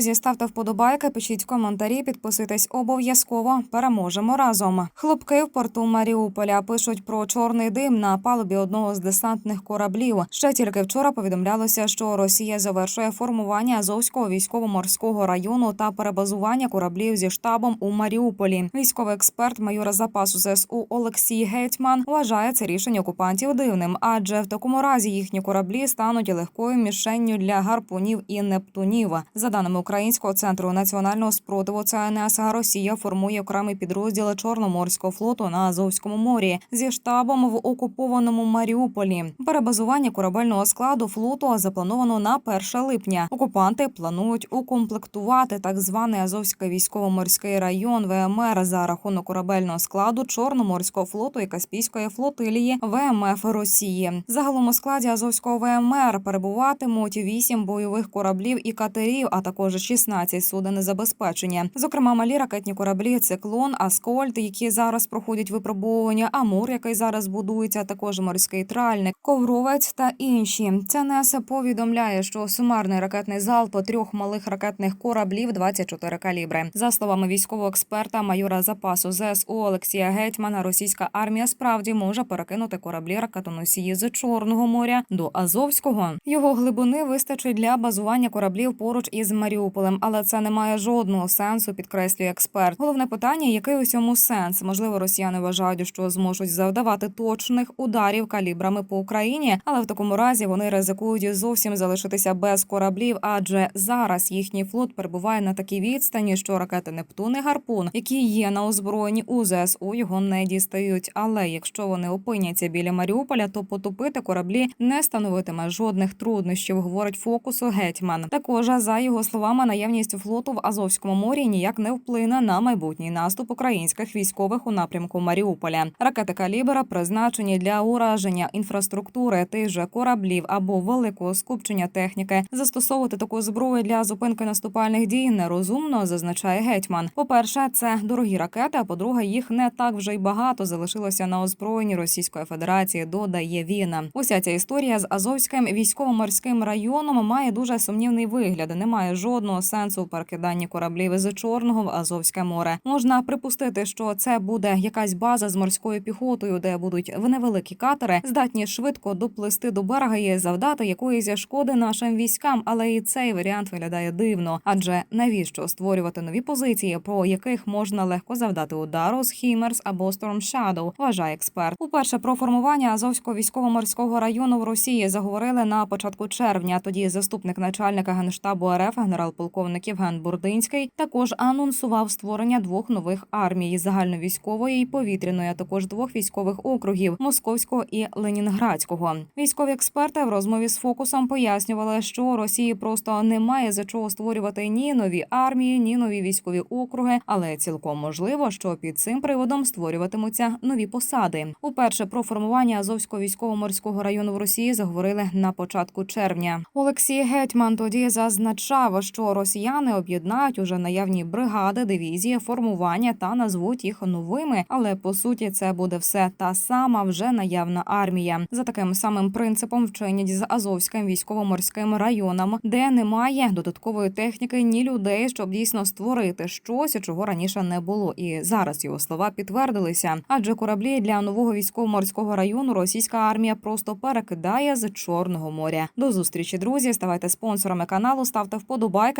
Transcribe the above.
друзі, ставте вподобайки, пишіть коментарі, підписуйтесь обов'язково. Переможемо разом. Хлопки в порту Маріуполя пишуть про чорний дим на палубі одного з десантних кораблів. Ще тільки вчора повідомлялося, що Росія завершує формування Азовського військово-морського району та перебазування кораблів зі штабом у Маріуполі. Військовий експерт майора запасу ЗСУ Олексій Гетьман вважає це рішення окупантів дивним, адже в такому разі їхні кораблі стануть легкою мішенню для гарпунів і нептунів. За даними Українського центру національного спротиву ЦНС, Росія формує окремий підрозділ Чорноморського флоту на Азовському морі зі штабом в окупованому Маріуполі. Перебазування корабельного складу флоту заплановано на 1 липня. Окупанти планують укомплектувати так званий Азовський військово-морський район ВМР за рахунок корабельного складу Чорноморського флоту і Каспійської флотилії ВМФ Росії. Загалом у складі Азовського ВМР перебуватимуть 8 бойових кораблів і катерів, а також 16 суден забезпечення. Зокрема, малі ракетні кораблі Циклон, Аскольд, які зараз проходять випробовування, Амур, який зараз будується, а також морський тральник, ковровець та інші. ЦНС повідомляє, що сумарний ракетний залп трьох малих ракетних кораблів 24 калібри. За словами військового експерта майора запасу ЗСУ Олексія Гетьмана, російська армія справді може перекинути кораблі ракетоносії з Чорного моря до Азовського. Його глибини вистачить для базування кораблів поруч із Маріуполем, але це не має жодного сенсу, підкреслює експерт. Головне питання, який у цьому сенс? Можливо, росіяни вважають, що зможуть завдавати точних ударів калібрами по Україні, але в такому разі вони ризикують зовсім залишитися без кораблів, адже зараз їхній флот перебуває на такій відстані, що ракети Нептун і Гарпун, які є на озброєнні у ЗСУ, його не дістають. Але якщо вони опиняться біля Маріуполя, то потопити кораблі не становитиме жодних труднощів, говорить фокусу гетьман. Також за його словами, наявність флоту в Азовському морі ніяк не вплине на майбутній наступ українських військових у напрямку Маріуполя. Ракети калібра призначені для ураження інфраструктури тих же кораблів або великого скупчення техніки. Застосовувати таку зброю для зупинки наступальних дій нерозумно, зазначає гетьман. По перше, це дорогі ракети. А по-друге, їх не так вже й багато залишилося на озброєнні Російської Федерації. Додає він. Уся ця історія з Азовським військово-морським районом має дуже сумнівний вигляд. Немає жодного сенсу в перекиданні кораблів із Чорного в Азовське море. Можна припустити, що це буде якась база з морською піхотою, де будуть в невеликі катери, здатні швидко доплисти до берега і завдати якоїсь шкоди нашим військам. Але і цей варіант виглядає дивно. Адже навіщо створювати нові позиції, по яких можна легко завдати удару з Хімерс або Storm Shadow, вважає експерт. Уперше про формування Азовського військово-морського району в Росії заговорили на початку червня. Тоді заступник начальника генштабу РФ генерал-полковник Євген Бурдинський також анонсував створення двох нових армій загальновійськової і повітряної, а також двох військових округів Московського і Ленінградського. Військові експерти в розмові з фокусом пояснювали, що Росії просто немає за чого створювати ні нові армії, ні нові військові округи, але цілком можливо, що під цим приводом створюватимуться нові посади. Уперше про формування Азовського військово-морського району в Росії заговорили на початку червня. Олексій Гетьман тоді зазначав, що росіяни об'єднають уже наявні бригади, дивізії, формування та назвуть їх новими. Але по суті, це буде все та сама вже наявна армія. За таким самим принципом вчинять з Азовським військово-морським районом, де немає додаткової техніки ні людей, щоб дійсно створити щось, чого раніше не було. І зараз його слова підтвердилися. Адже кораблі для нового військово-морського району російська армія просто перекидає з Чорного моря. До зустрічі, друзі. Ставайте спонсорами каналу, ставте вподобайки,